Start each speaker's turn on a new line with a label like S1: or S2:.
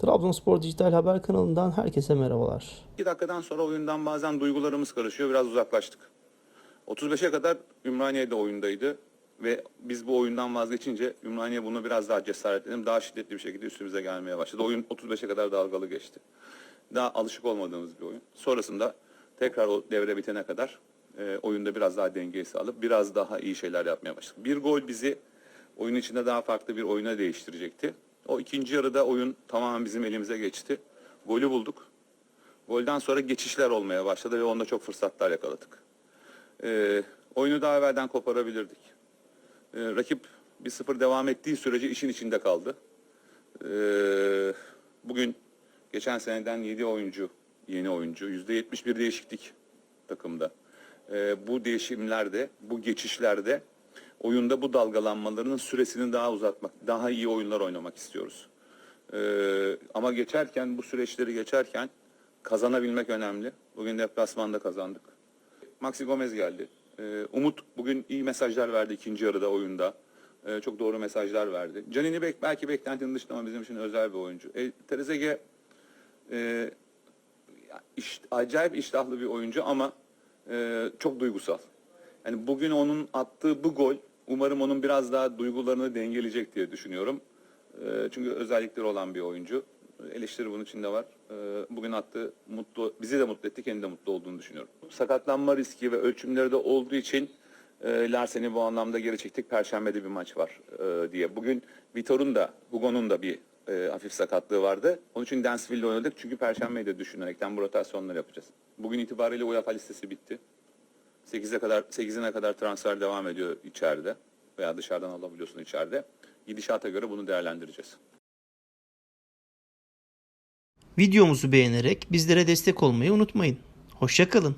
S1: Trabzonspor Dijital Haber kanalından herkese merhabalar.
S2: 2 dakikadan sonra oyundan bazen duygularımız karışıyor. Biraz uzaklaştık. 35'e kadar Ümraniye de oyundaydı. Ve biz bu oyundan vazgeçince Ümraniye bunu biraz daha cesaretlenip daha şiddetli bir şekilde üstümüze gelmeye başladı. Oyun 35'e kadar dalgalı geçti. Daha alışık olmadığımız bir oyun. Sonrasında tekrar o devre bitene kadar e, oyunda biraz daha dengeyi sağlayıp biraz daha iyi şeyler yapmaya başladık. Bir gol bizi oyun içinde daha farklı bir oyuna değiştirecekti. O ikinci yarıda oyun tamamen bizim elimize geçti. Golü bulduk. Golden sonra geçişler olmaya başladı ve onda çok fırsatlar yakaladık. Ee, oyunu daha evvelden koparabilirdik. Ee, rakip 1-0 devam ettiği sürece işin içinde kaldı. Ee, bugün geçen seneden 7 oyuncu, yeni oyuncu, %71 değişiklik takımda. Ee, bu değişimlerde, bu geçişlerde oyunda bu dalgalanmalarının süresini daha uzatmak, daha iyi oyunlar oynamak istiyoruz. Ee, ama geçerken, bu süreçleri geçerken kazanabilmek önemli. Bugün deplasmanda kazandık. Maxi Gomez geldi. Ee, Umut bugün iyi mesajlar verdi ikinci yarıda oyunda. Ee, çok doğru mesajlar verdi. Canini bek belki beklentinin dışında ama bizim için özel bir oyuncu. E, Trezeguet e, iş- acayip iştahlı bir oyuncu ama e, çok duygusal. Yani bugün onun attığı bu gol umarım onun biraz daha duygularını dengeleyecek diye düşünüyorum. E, çünkü özellikleri olan bir oyuncu. Eleştiri bunun içinde var. E, bugün attığı mutlu, bizi de mutlu etti, kendi de mutlu olduğunu düşünüyorum. Sakatlanma riski ve ölçümleri de olduğu için e, Larsen'i bu anlamda geri çektik. Perşembede bir maç var e, diye. Bugün Vitor'un da, Hugo'nun da bir e, hafif sakatlığı vardı. Onun için Dansville'de oynadık. Çünkü Perşembeyi de düşünerekten bu rotasyonları yapacağız. Bugün itibariyle UEFA listesi bitti. 8'e kadar 8'ine kadar transfer devam ediyor içeride veya dışarıdan alabiliyorsun içeride. Gidişata göre bunu değerlendireceğiz.
S1: Videomuzu beğenerek bizlere destek olmayı unutmayın. Hoşçakalın.